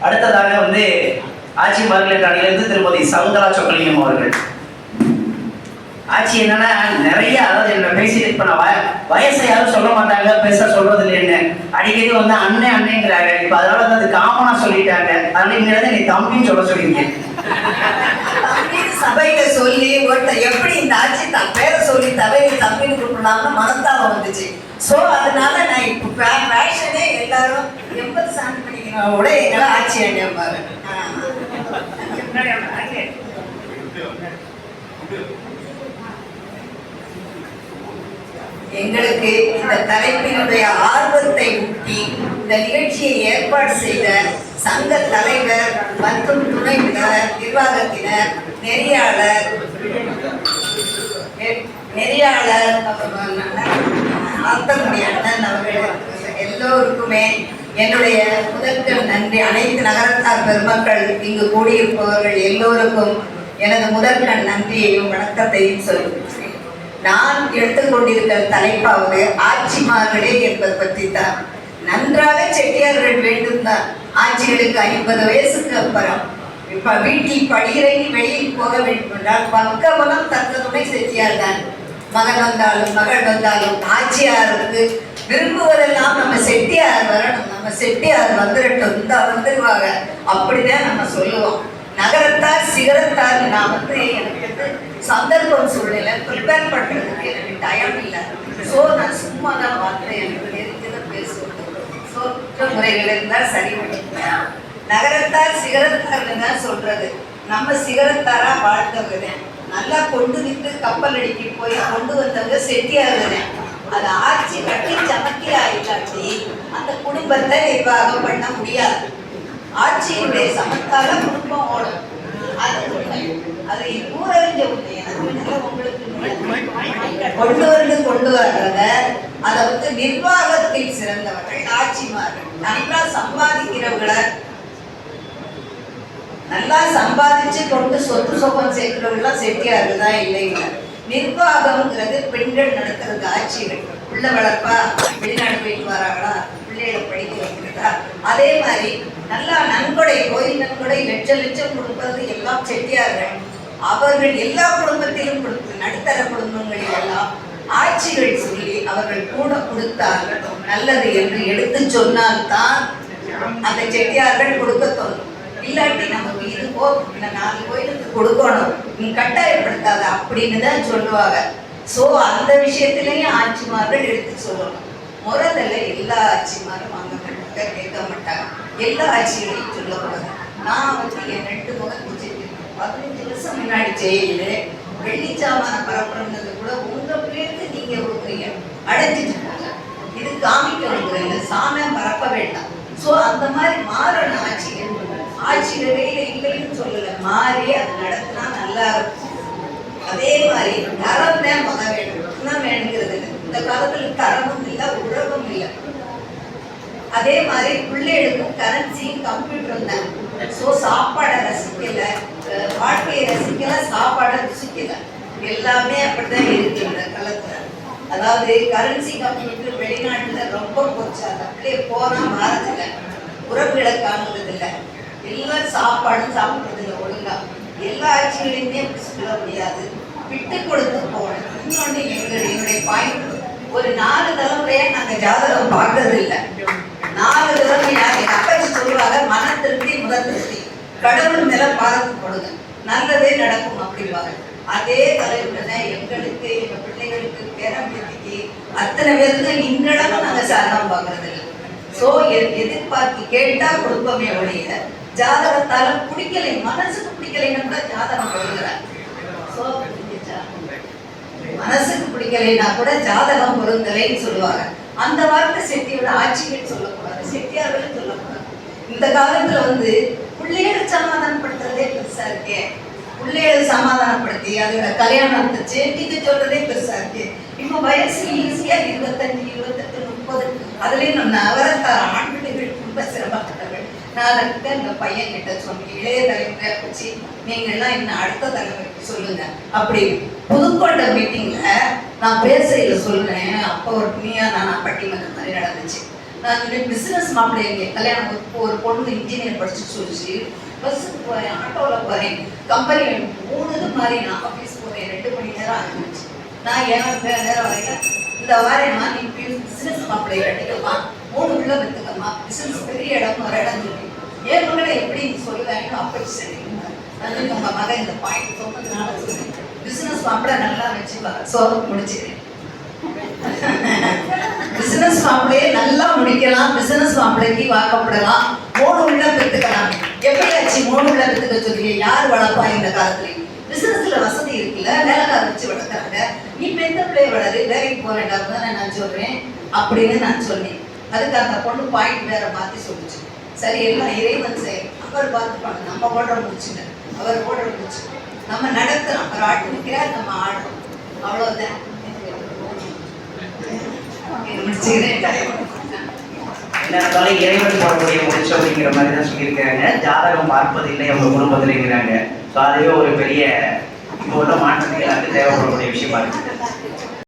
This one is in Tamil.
அடுத்ததாக வந்து ஆட்சி மார்க்கெட் அணியிலிருந்து திருமதி சவுந்தரா சொக்கலிங்கம் அவர்கள். ஆட்சி என்னன்னா நிறைய அதாவது என்ன பேசிட்டு இப்ப நான் வய- வயசை யாரும் சொல்ல மாட்டாங்க பெருசா சொல்றது இல்லைன்னு அடிக்கடி வந்து அண்ணன் அண்ணங்கிறாங்க. இப்ப அதனால வந்து அது காமனா சொல்லிட்டாங்க. அதனால நீ தம்பின்னு சொல்ல சொல்லியிருக்கேன் சபையில சொல்லி ஒருத்தர் எப்படி இந்த ஆட்சி தன் பேரை சொல்லி தவையில தம்பின்னு கூப்பிடலாம்னு மனத்தாபம் வந்துச்சு. சோ அதனால நான் இப்போ ஃபேஷனே எல்லாரும் எண்பது சாமி பண்ணிக்கணும் எங்களை ஆட்சி எங்களுக்கு இந்த தலைப்பினுடைய ஆர்வத்தை ஊட்டி இந்த நிகழ்ச்சியை ஏற்பாடு செய்த சங்க தலைவர் மற்றும் துணைவினர் நிர்வாகத்தினர் நெறியாளர் நெறியாளர் அப்புறம் அண்ணன் அவர்கள் எல்லோருக்குமே என்னுடைய முதற்கண் நன்றி. அனைத்து நகரத்தார் பெருமக்கள் இங்கு கூடியிருப்பவர்கள் எல்லோருக்கும் எனது முதற்கண் நன்றியையும் வணக்கத்தையும் சொல்லுகிறேன் நான் எடுத்துக்கொண்டிருக்கிற தலைப்பாவது ஆட்சிமார்களே என்பது பற்றி தான் நன்றாக செட்டியார்கள் வேண்டும் தான் ஆட்சிகளுக்கு ஐம்பது வயசுக்கு அப்புறம். இப்ப வீட்டில் படியிறங்கி வெளியில் போக வேண்டும் என்றால் பக்கபலம் தக்க துணை செட்டியார் தான். மகன் வந்தாலும் மகள் வந்தாலும் ஆட்சியாருக்கு விரும்புவதெல்லாம் நம்ம செட்டியார் வரணும். நம்ம செட்டியார் வந்துடட்டும் இந்த வந்துருவாங்க அப்படிதான் நம்ம சொல்லுவோம். நகரத்தார் சிகரத்தார் நான் வந்து எனக்கு வந்து சந்தர்ப்பம் சூழ்நிலை ப்ரிப்பேர் பண்றதுக்கு எனக்கு டைம் இல்லை. ஸோ நான் சும்மா தான் பார்த்தேன் எனக்கு தெரிஞ்சதை பேசுவேன். ஸோ குற்றமுறைகள் இருந்தால் சரி பண்ணிக்கலாம் நகரத்தார் சிகரத்தார்னு தான் சொல்றது. நம்ம சிகரத்தாரா வாழ்ந்தவங்க தான். நல்லா கொண்டு நின்று கப்பல் அடிக்கி போய் கொண்டு வந்தவங்க செட்டியார் அது ஆட்சி கட்டி சமக்கி இல்லாட்டி அந்த குடும்பத்தை நிர்வாகம் பண்ண முடியாது. ஆட்சியினுடைய சமத்தால குடும்பம் ஓடும். அது அது கொண்டு வந்து கொண்டு வர்றத அதை வந்து நிர்வாகத்தில் சிறந்தவர்கள் ஆட்சிமார்கள். நல்லா சம்பாதிக்கிறவங்களை நல்லா சம்பாதிச்சு கொண்டு சொத்து சொகம் சேர்க்கிறவங்களாம் செட்டியார்கள் தான் இல்லைங்க. நிர்வாகம்ங்கிறது பெண்கள் நடத்துறது ஆட்சிகள். உள்ள வளர்ப்பா வெளிநாடு போயிட்டு வராங்களா? பிள்ளைகளை படிக்க வைக்கிறதா? அதே மாதிரி நல்லா நன்கொடை கோயில் நன்கொடை லட்சம் லட்சம் கொடுப்பது எல்லாம் செட்டியார்கள் அவர்கள் எல்லா குடும்பத்திலும் கொடுத்து நடுத்தர குடும்பங்களில் எல்லாம் ஆட்சிகள் சொல்லி அவர்கள் கூட கொடுத்தார்கள். நல்லது என்று எடுத்து சொன்னால்தான் அந்த செட்டியார்கள் கொடுக்க தோணும் இல்லாட்டி நமக்கு போ இந்த நாலு கோயிலுக்கு கொடுக்கணும். நீ கட்டாயப்படுத்தாத அப்படின்னு தான் சொல்லுவாங்க. ஸோ அந்த விஷயத்துலேயும் ஆட்சிமார்கள் எடுத்து சொல்லணும். முறதில் எல்லா ஆட்சிமாரும் வாங்க மாட்டாங்க கேட்க மாட்டாங்க. எல்லா ஆட்சிகளையும் சொல்லக்கூடாது. நான் வந்து என் ரெண்டு முகம் செஞ்சிருக்கேன் பதினஞ்சு வருஷம் முன்னாடி செய்யுது வெள்ளி சாமான பரப்புறது கூட உங்க பிள்ளைக்கு நீங்கள் கொடுக்குறீங்க. அடைஞ்சிட்டு போங்க. இது காமிக்கணுங்கிறீங்க சாமி பரப்ப வேண்டாம். ஸோ அந்த மாதிரி மாறணும் ஆட்சிகள். ஆட்சிகள் கையில சொல்லல. மாறி அது நடத்தினா நல்லா இருக்கும். அதே மாதிரி தரம் தான் முத வேணும். தான் வேணுங்கிறது இல்லை. இந்த காலத்துல தரமும் இல்லை உறவும் இல்லை. அதே மாதிரி பிள்ளைகளுக்கும் கரன்சியும் கம்ப்யூட்டரும் தான். ஸோ சாப்பாடை ரசிக்கல. வாழ்க்கையை ரசிக்கல சாப்பாடை ருசிக்கல. எல்லாமே அப்படிதான் இருக்கு இந்த காலத்துல. அதாவது கரன்சி கம்ப்யூட்டர் வெளிநாட்டுல ரொம்ப போச்சாங்க அப்படியே போனா மாறதில்லை. உறவுகளை காணுறது இல்லை எல்லாம் சாப்பாடும் சாப்பிடுறது இல்லை ஒழுங்கா. எல்லா ஆட்சிகளையுமே சொல்ல முடியாது. விட்டு கொடுத்து போகணும். இன்னொன்று எங்கள் என்னுடைய பாயிண்ட் ஒரு நாலு தலைமுறையா நாங்க ஜாதகம் பார்க்கறது இல்லை நாலு தலைமையா எங்கள் அப்பாச்சி சொல்லுவாங்க மன திருப்தி முத திருப்தி. கடவுள் மேல பார்த்து போடுங்க. நல்லதே நடக்கும் அப்படிவாங்க அதே தலைமுறை எங்களுக்கு எங்க பிள்ளைகளுக்கு பேரம்பிக்கு அத்தனை பேருக்கு இன்றளவும் நாங்க சாதகம் பார்க்கறது இல்லை சோ எதிர்பார்த்து கேட்டா கொடுப்போமே ஒழிய ஜாதகத்தால பிடிக்கலை மனசுக்கு பிடிக்கலைன்னு கூட ஜாதகம் கொடுக்குறேன் சோ மனசுக்கு பிடிக்கலைன்னா கூட ஜாதகம் பொருந்தலைன்னு சொல்லுவாங்க. அந்த வார்த்தை செட்டியோட ஆட்சிகள் சொல்லக்கூடாது செட்டியார்கள் சொல்லக்கூடாது. இந்த காலத்துல வந்து பிள்ளைகளை சமாதானப்படுத்துறதே பெருசா இருக்கே. பிள்ளைகளை சமாதானப்படுத்தி அதோட கல்யாணத்தை சேர்த்திக்க சொல்றதே பெருசா இருக்கு. இப்ப வயசு ஈஸியா இருபத்தஞ்சு இருபத்தெட்டு முப்பது அதுலயும் நம்ம நகரத்தார் ஆண் பிள்ளைகள் ரொம்ப சிரமம் நான் கிட்ட இந்த பையன் கிட்ட சொன்னேன் இளைய தலைமுறையை வச்சு நீங்கள்லாம் இன்னும் அடுத்த தலைமுறைக்கு சொல்லுங்க. அப்படி புதுக்கோட்டை மீட்டிங்ல நான் பேசையில சொல்றேன். அப்போ ஒரு துணியா நான் பட்டிமன்ற மாதிரி நடந்துச்சு. நான் பிசினஸ் மாப்பிள்ளை இங்கே கல்யாணம் ஒரு- பொண்ணு இன்ஜினியர் படிச்சு சொல்லிச்சு. பஸ்ஸுக்கு போறேன் ஆட்டோல போறேன். கம்பெனி மூணு இது மாதிரி நான் ஆஃபீஸ் போறேன். ரெண்டு மணி நேரம் ஆகிடுச்சு. நான் ஏன் நேரம் வரைக்கும் இந்த வாரேம்மா நீ பிசினஸ் மாப்பிள்ளை கட்டிக்கம்மா மூணு உள்ள பெற்றுக்கம்மா பிசினஸ் பெரிய இடம் வர இடம் சொல்லி என் மகனை எப்படி நீ சொல்லுவேன்னு அப்படி சரி அது உங்க மகன் இந்த பாயிண்ட் சொன்னதுனால சொல்லி பிசினஸ் மாப்பிள நல்லா வச்சுப்பாங்க ஸோ முடிச்சுக்கிறேன். பிசினஸ் மாப்பிளையே நல்லா முடிக்கலாம். பிசினஸ் மாப்பிளைக்கு வாக்கப்படலாம். மூணு உள்ள பெற்றுக்கலாம். எப்படி ஆச்சு மூணு உள்ள பெற்றுக்க சொல்லி யார் வளர்ப்பா இந்த காலத்துல? பிசினஸ்ல வசதி இருக்குல்ல. வேலைக்கார வச்சு வளர்க்குறாங்க. நீ எந்த பிள்ளைய வளரு? வேலைக்கு போறேன்டா. நான் சொல்றேன். அப்படின்னு நான் சொன்னேன் அதுக்கு அந்த பொண்ணு பாயிண்ட் வேற மாத்தி சொல்லுச்சு. சரி எல்லாம் இறைவன் செய். அவர் பார்த்துப்பாங்க. நம்ம ஓடுற முடிச்சுங்க. அவர் ஓடுற முடிச்சு. நம்ம நடத்துறோம். அவர் ஆட்டு நம்ம ஆடுறோம். அவ்வளவுதான். இது இறைவன் போடக்கூடிய முடிச்சு அப்படிங்கிற மாதிரி தான் சொல்லியிருக்காங்க ஜாதகம் பார்ப்பது இல்லை அவங்க குடும்பத்தில் இருக்கிறாங்க ஸோ அதுவே ஒரு பெரிய இப்போ உள்ள மாற்றத்துக்கு எல்லாத்துக்கும் தேவைப்படக்கூடிய விஷயமா இருக்கு.